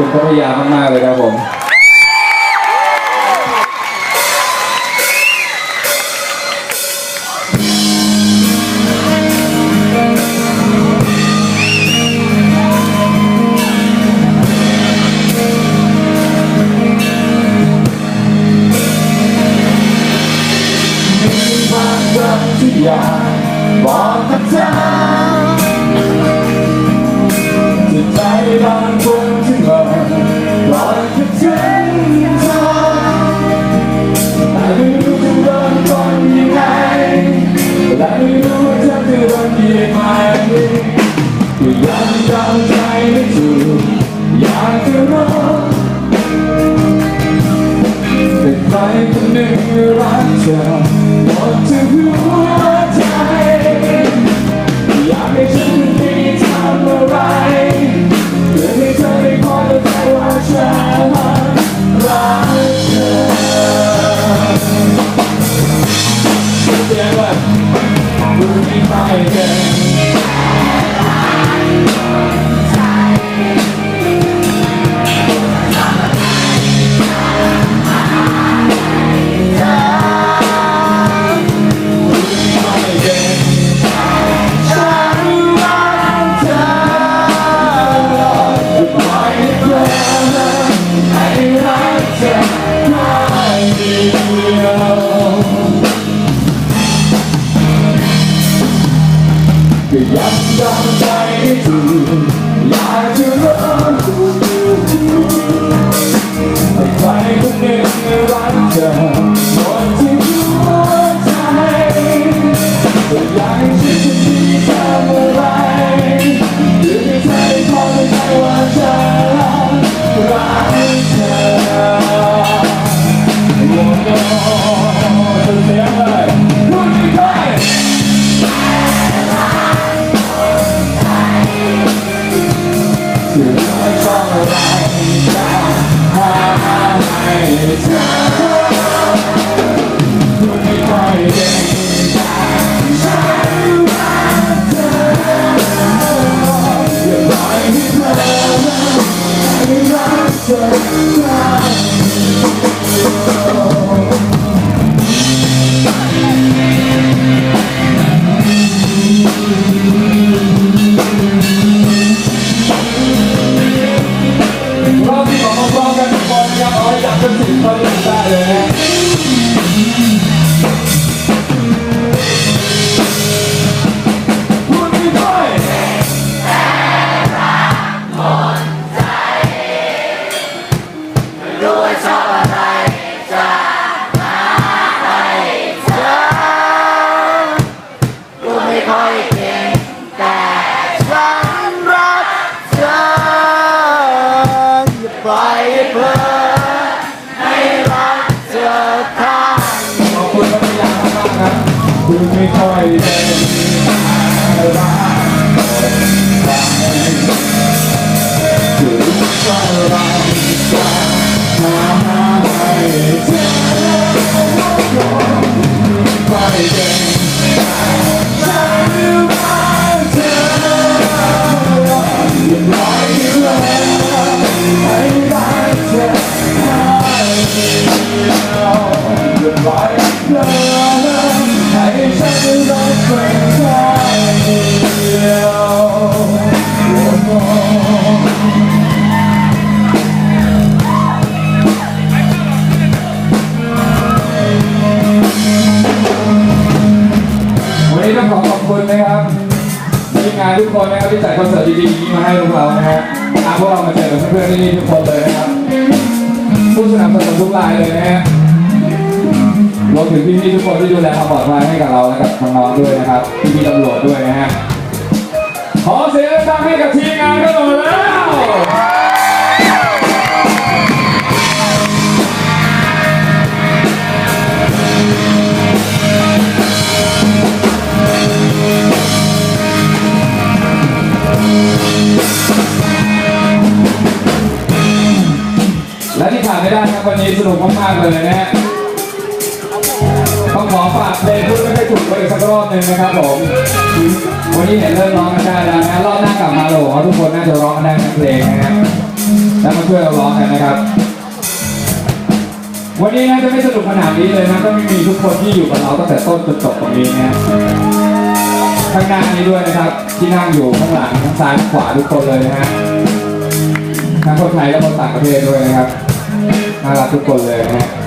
คุณพัทยามากๆเลยครับผม to you. ยังจำใจให้ถึงอยากจะรัก now คุณไม่ค่อยได้ วันนี้ต้องขอบคุณนะครับทีงานทุกคนนะครับที่จัดคอนเสิร์ตดีๆมาให้พวกเรานะฮะพวกเรามาเจอเพื่อนๆที่นี่ทุกคนเลยนะครับผู้สนับสนุนทุกรายเลยนะฮะ รวมถึงพี่ๆทุกคนที่ดูแลความปลอดภัยให้กับเราและกับน้องๆด้วยนะครับพี่ๆตำรวจด้วยนะฮะขอเสียงดังให้กับทีมงานกันหน่อยแล้วและที่ขาดไม่ได้ครับวันนี้สนุกมากๆเลยนะฮะ ขอฝากเพลงพูดไม่ได้ถูกไปอีกสักรอบหนึ่งนะครับผม วันนี้เห็นเริ่มร้องกันได้แล้วนะ รอบหน้ากลับมาโหลทุกคนน่าจะร้องกันได้ทั้เพลงนะฮะแล้วมาช่วยเราร้องกันนะครับ วันนี้นะจะไม่สนุกขนาดนี้เลยนะก็ไม่มีทุกคนที่อยู่กับเราตั้งแต่ต้นจนจบตรงนี้นะข้างหน้านี้ด้วยนะครับ ที่นั่งอยู่ข้างหลังข้างซ้ายขวาทุกคนเลยนะฮะทั้งคนไทยและคนต่างประเทศด้วยนะครับน่ารักทุกคนเลยนะฮะ